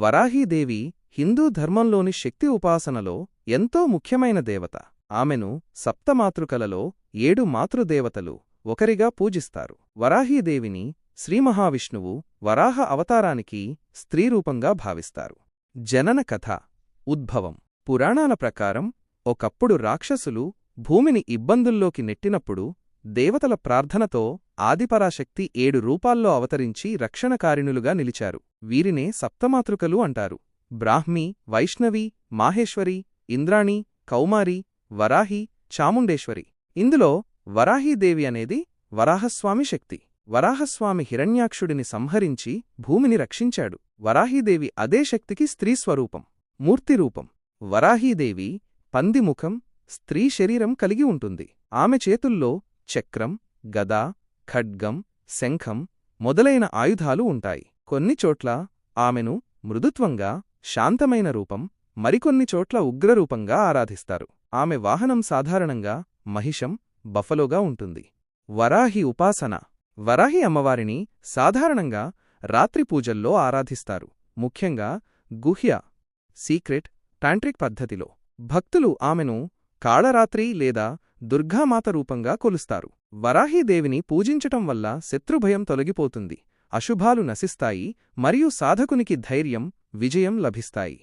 వరాహీదేవి హిందూ ధర్మంలోని శక్తి ఉపాసనలో ఎంతో ముఖ్యమైన దేవత. ఆమెను సప్తమాతృకలలో ఏడు మాతృదేవతలు ఒకరిగా పూజిస్తారు. వరాహీదేవిని శ్రీమహావిష్ణువు వరాహ అవతారానికి స్త్రీరూపంగా భావిస్తారు. జనన కథ ఉద్భవం. పురాణాల ప్రకారం ఒకప్పుడు రాక్షసులు భూమిని ఇబ్బందుల్లోకి నెట్టినప్పుడు దేవతల ప్రార్థనతో ఆదిపరాశక్తి ఏడు రూపాల్లో అవతరించి రక్షణకారిణులుగా నిలిచారు. వీరినే సప్తమాతృకలు అంటారు. బ్రాహ్మి వైష్ణవి మాహేశ్వరి ఇంద్రాణి కౌమారి వరాహి చాముండేశ్వరి. ఇందులో వరాహీదేవి అనేది వరాహస్వామి శక్తి. వరాహస్వామి హిరణ్యాక్షుడిని సంహరించి భూమిని రక్షించాడు. వరాహీదేవి అదే శక్తికి స్త్రీస్వరూపం మూర్తిరూపం వరాహీదేవి పందిముఖం స్త్రీ శరీరం కలిగి ఉంటుంది. ఆమె చేతుల్లో చక్రం గదా ఖడ్గం శంఖం మొదలైన ఆయుధాలు ఉంటాయి. కొన్ని చోట్ల ఆమెను మృదుత్వంగా శాంతమైన రూపం మరికొన్ని చోట్ల ఉగ్రరూపంగా ఆరాధిస్తారు. ఆమె వాహనం సాధారణంగా మహిషం బఫలోగా ఉంటుంది. వరాహి ఉపాసన. వరాహి అమ్మవారిని సాధారణంగా రాత్రి పూజల్లో ఆరాధిస్తారు. ముఖ్యంగా గుహ్య సీక్రెట్ టాంట్రిక్ పద్ధతిలో. భక్తులు ఆమెను కాళరాత్రి లేదా దుర్గామాత రూపంగా కొలుస్తారు. వరాహీదేవిని పూజించటం వల్ల శత్రుభయం తొలగిపోతుంది. అశుభాలు నశిస్తాయి మరియు సాధకునికి ధైర్యం విజయం లభిస్తాయి.